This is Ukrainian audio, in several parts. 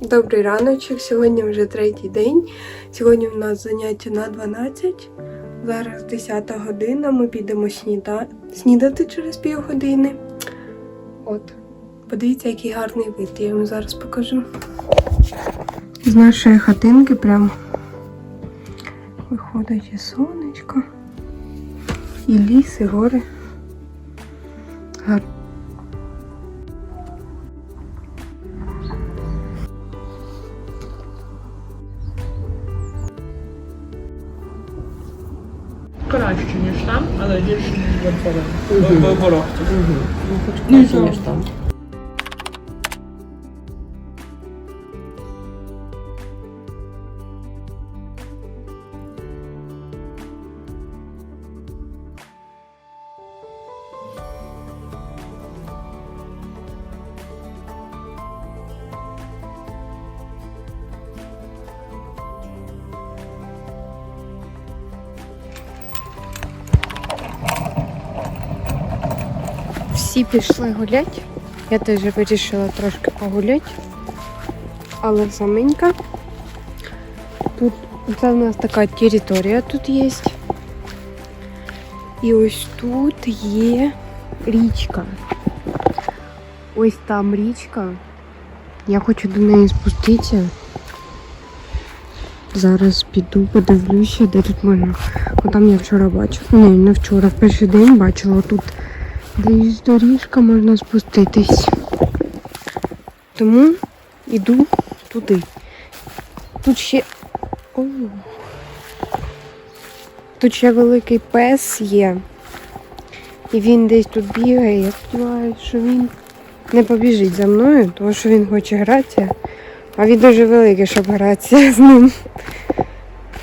Добрий раночок. Сьогодні вже третій день. Сьогодні в нас заняття на 12. Зараз 10 година. Ми підемо сніда... снідати через півгодини. От. Подивіться, який гарний вид. Я вам зараз покажу. З нашої хатинки прям виходить і сонечко, і ліс, і гори. Гарно. Краще, ніж там, але гірше, ніж в Верховені. В Ворохті. Краще, ніж там. Всі пішли гуляти. Я теж вирішила трошки погуляти. Але саменька. Тут це в нас така територія тут є. І ось тут є річка. Ось там річка. Я хочу до неї спуститися. Зараз піду, подивлюся, де тут можна. О, там я вчора бачила. Ні, не вчора, в перший день бачила тут Десь доріжка можна спуститись. Тому йду туди. Тут ще. О. Тут ще великий пес є. І він десь тут бігає. Я сподіваюся, що він не побіжить за мною, тому що він хоче гратися. А він дуже великий, щоб гратися з ним.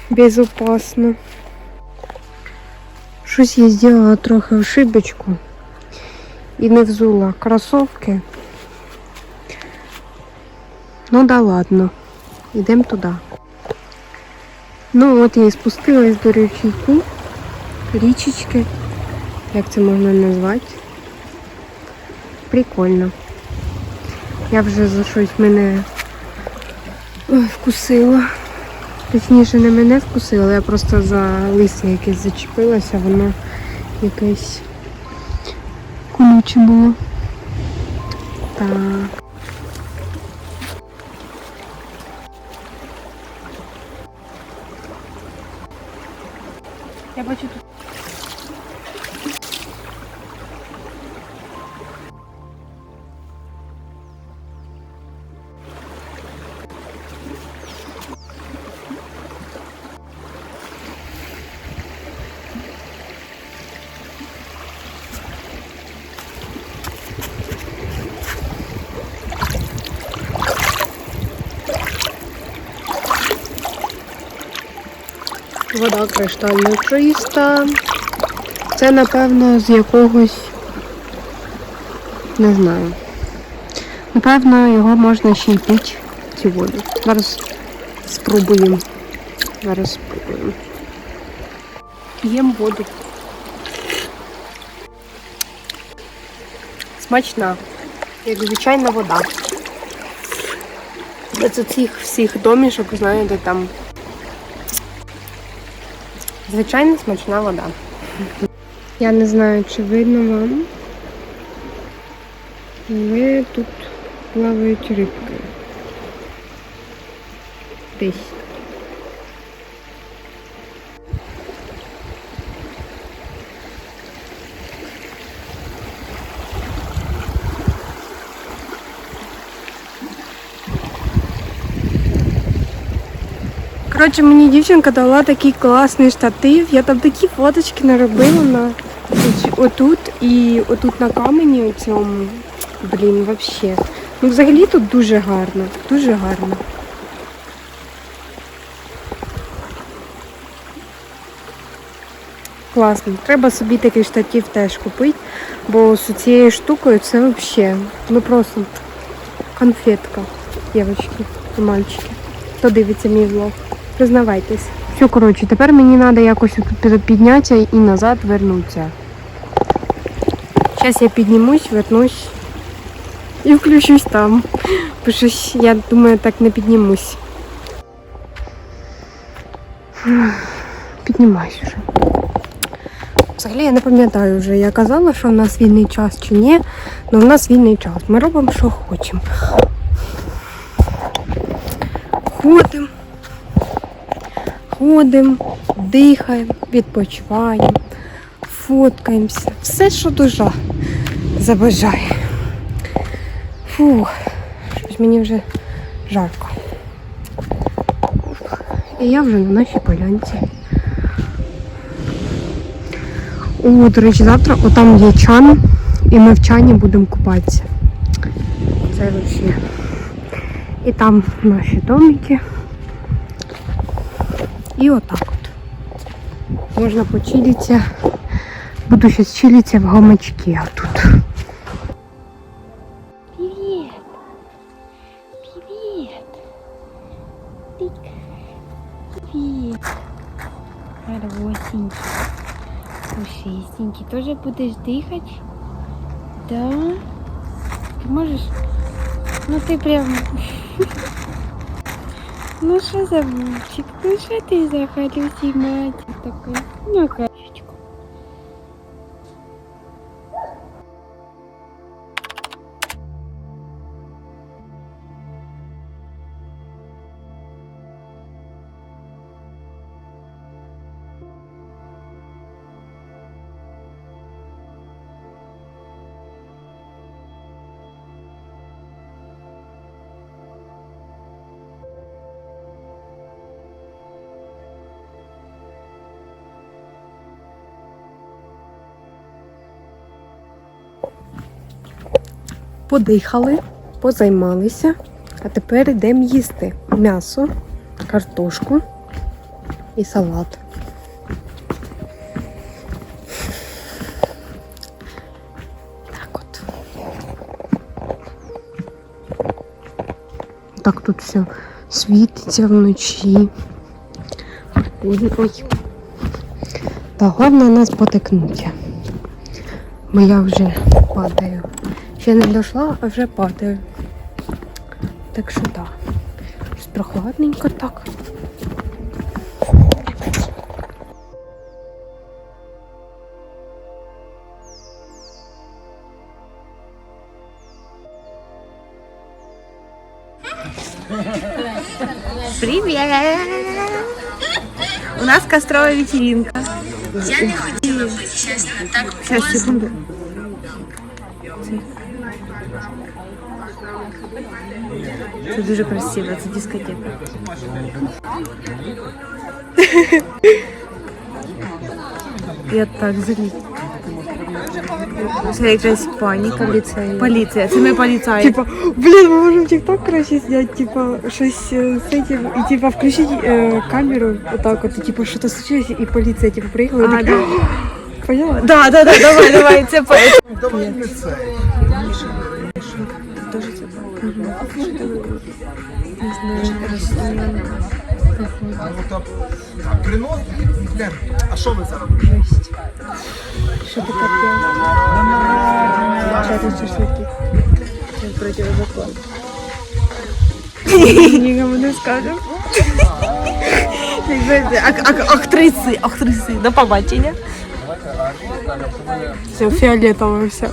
Безопасно. Щось я зробила трохи ошибочку і не взула кросовки. Ну да ладно, йдемо туди. Ну от я і спустилась до річки, річечки, як це можна назвати. Прикольно. Я вже за щось мене ой, вкусила. Точніше, не мене вкусила, я просто за листя якесь зачепилася, воно якесь колюче було. Так. Я бачу тут. Вода криштально чиста. Це, напевно, з якогось. Не знаю. Напевно, його можна ще й пити, цю воду. Зараз спробуємо. Зараз спробуємо. П'ємо воду. Смачна. Як звичайна вода. Це цих всіх домішок, знаєте, там Звичайно смачна вода. Я не знаю, чи видно вам. Але тут плавають рибки. Десь. Коротше, мені дівчинка дала такий класний штатив. Я там такі фоточки наробила на отут і отут на камені у цьому. Блін, взагалі. Ну, взагалі тут дуже гарно. Дуже гарно. Класно. Треба собі такий штатив теж купити, бо з цією штукою це взагалі. Ну просто конфетка, дівчатки мальчики. Хто дивиться мій влог? Признавайтесь, Все, коротше, тепер мені треба якось тут піднятися і назад вернутися. Зараз я піднімусь, вернусь і включусь там. Бо щось, я думаю, так не піднімусь. Піднімаюсь вже. Взагалі я не пам'ятаю вже, я казала, що в нас вільний час чи ні, але в нас вільний час. Ми робимо, що хочемо. Ходимо, ходимо, дихаємо, відпочиваємо, фоткаємося. Все, що душа забажає. Фух, щось мені вже жарко. І я вже на нашій полянці. О, до речі, завтра отам є чан, і ми в чані будемо купатися. Це взагалі. І там наші домики. І отак от. Можна почилитися. Буду зараз чилитися в гамачки тут. Привет. Привет. Тык. Привет. Хорошенький. Пушистенький. Тоже будешь дыхать? Да? Ты можешь? Ну ты прям... Ну что за мальчик? Ну что ты за мальчик такой? Ну, Подихали, позаймалися, а тепер йдемо їсти м'ясо, картошку і салат. Так от. Так тут все світиться вночі. Ой. Та головне не спотикнуться. Бо я вже падаю. Ще не дійшла, а вже падаю. Так що так. Щось прохладненько так. Привет! У нас костровая вечеринка. Я не хотела быть, честно, так Сейчас, секунду. Це дуже красиво, це дискотека. Я так злі. Це якась паніка в ліцеї. Поліція, це ми поліцаї. Типа, блін, ми можемо тік-ток краще зняти, типа, щось е, з этим, і типа включити е, камеру отак от, і типа, що то случилось, і поліція типа приїхала, і А, така, поняла? Да, да, да, давай, давай, це по- Принос? Лен, а що ви зараз? Що ти капець? Шашлики. противозакон. Нікому не ак- Актриси, актриси, до побачення. Все, фіолетово все.